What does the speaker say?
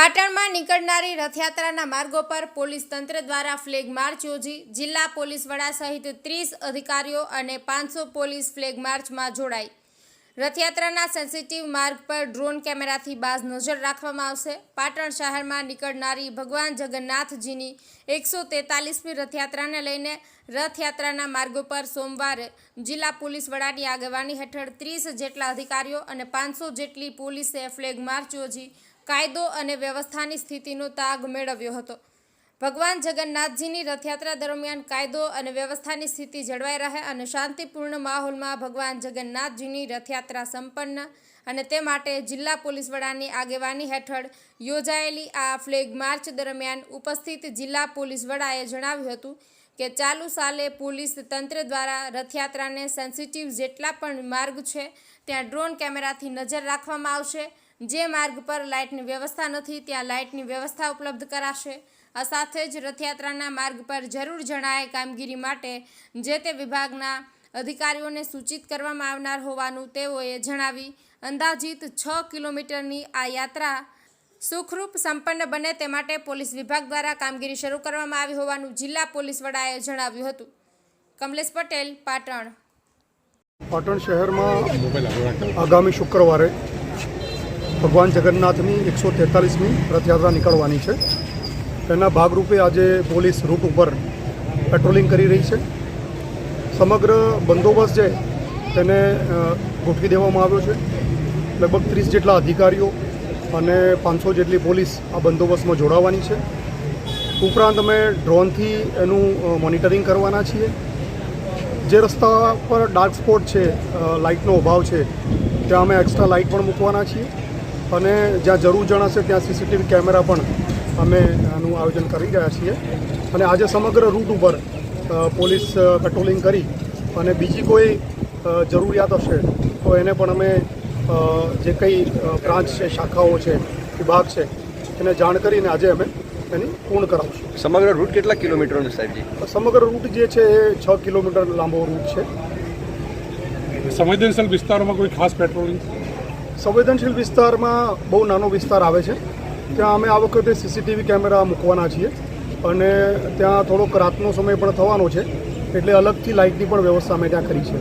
પાટણમાં નીકળનારી રથયાત્રાના માર્ગો પર પોલીસ તંત્ર દ્વારા ફ્લેગ માર્ચ યોજી જિલ્લા પોલીસ વડા સહિત ત્રીસ અધિકારીઓ અને પાંચસો પોલીસ ફ્લેગ માર્ચમાં જોડાઈ. રથયાત્રાના સેન્સિટિવ માર્ગ પર ડ્રોન કેમેરાથી બાજ નજર રાખવામાં આવશે. પાટણ શહેરમાં નીકળનારી ભગવાન જગન્નાથજીની એકસો તેતાલીસમી રથયાત્રાને લઈને રથયાત્રાના માર્ગો પર સોમવારે જિલ્લા પોલીસ વડાની આગેવાની હેઠળ ત્રીસ જેટલા અધિકારીઓ અને પાંચસો જેટલી પોલીસે ફ્લેગ માર્ચ યોજી કાયદો અને વ્યવસ્થાની સ્થિતિનો તાગ મેળવ્યો હતો. ભગવાન જગન્નાથજીની રથયાત્રા દરમિયાન કાયદો અને વ્યવસ્થાની સ્થિતિ જળવાઈ રહે અને શાંતિપૂર્ણ માહોલમાં ભગવાન જગન્નાથજીની રથયાત્રા સંપન્ન અને તે માટે જિલ્લા પોલીસ વડાની આગેવાની હેઠળ યોજાયેલી આ ફ્લેગ માર્ચ દરમિયાન ઉપસ્થિત જિલ્લા પોલીસ વડાએ જણાવ્યું હતું કે ચાલુ સાલે પોલીસ તંત્ર દ્વારા રથયાત્રાને સેન્સિટિવ જેટલા પણ માર્ગ છે, ત્યાં ડ્રોન કેમેરાથી નજર રાખવામાં આવશે જે માર્ગ પર લાઇટની વ્યવસ્થા નથી, ત્યાં લાઇટની વ્યવસ્થા ઉપલબ્ધ કરાશે. આ સાથે જ રથયાત્રાના માર્ગ પર જરૂર જણાય કામગીરી માટે જે તે વિભાગના અધિકારીઓને સૂચિત કરવામાં આવનાર હોવાનું તેઓએ જણાવી. અંદાજિત છ કિલોમીટરની આ યાત્રા સુખરૂપ સંપન્ન બને તે માટે પોલીસ વિભાગ દ્વારા કામગીરી શરૂ કરવામાં આવી હોવાનું જિલ્લા પોલીસ વડાએ જણાવ્યું હતું. કમલેશ પટેલ, પાટણ. પાટણ શહેરમાં આગામી શુક્રવારે ભગવાન જગન્નાથની એકસો તેતાલીસમી રથયાત્રા નીકળવાની છે. તેના ભાગરૂપે આજે પોલીસ રૂટ ઉપર પેટ્રોલિંગ કરી રહી છે. સમગ્ર બંદોબસ્ત છે તેને ગોઠવી દેવામાં આવ્યો છે. લગભગ ત્રીસ જેટલા અધિકારીઓ અને પાંચસો જેટલી પોલીસ આ બંદોબસ્તમાં જોડાવાની છે. ઉપરાંત અમે ડ્રોનથી એનું મોનિટરિંગ કરવાના છીએ. જે રસ્તા પર ડાર્ક સ્પોટ છે લાઇટનો અભાવ છે, ત્યાં અમે એક્સ્ટ્રા લાઇટ પણ મૂકવાના છીએ. અને જ્યાં જરૂર જણાશે ત્યાં સીસીટીવી કેમેરા પણ અમે આનું આયોજન કરી રહ્યા છીએ. અને આજે સમગ્ર રૂટ ઉપર પોલીસ પેટ્રોલિંગ કરી અને બીજી કોઈ જરૂરિયાત હશે તો એને પણ અમે જે કંઈ બ્રાન્ચ છે શાખાઓ છે વિભાગ છે એને જાણ કરીને આજે અમે એની પૂર્ણ કરાવશું. સમગ્ર રૂટ કેટલા કિલોમીટરનો સાહેબજી સમગ્ર રૂટ જે છે એ છ કિલોમીટર લાંબો રૂટ છે. સંવેદનશીલ વિસ્તારોમાં કોઈ ખાસ પેટ્રોલિંગ સંવેદનશીલ વિસ્તારમાં બહુ નાનો વિસ્તાર આવે છે. ત્યાં અમે આ વખતે સીસીટીવી કેમેરા મૂકવાના છીએ અને ત્યાં થોડોક રાતનો સમય પણ થવાનો છે. એટલે અલગથી લાઇટની પણ વ્યવસ્થા અમે ત્યાં કરી છે.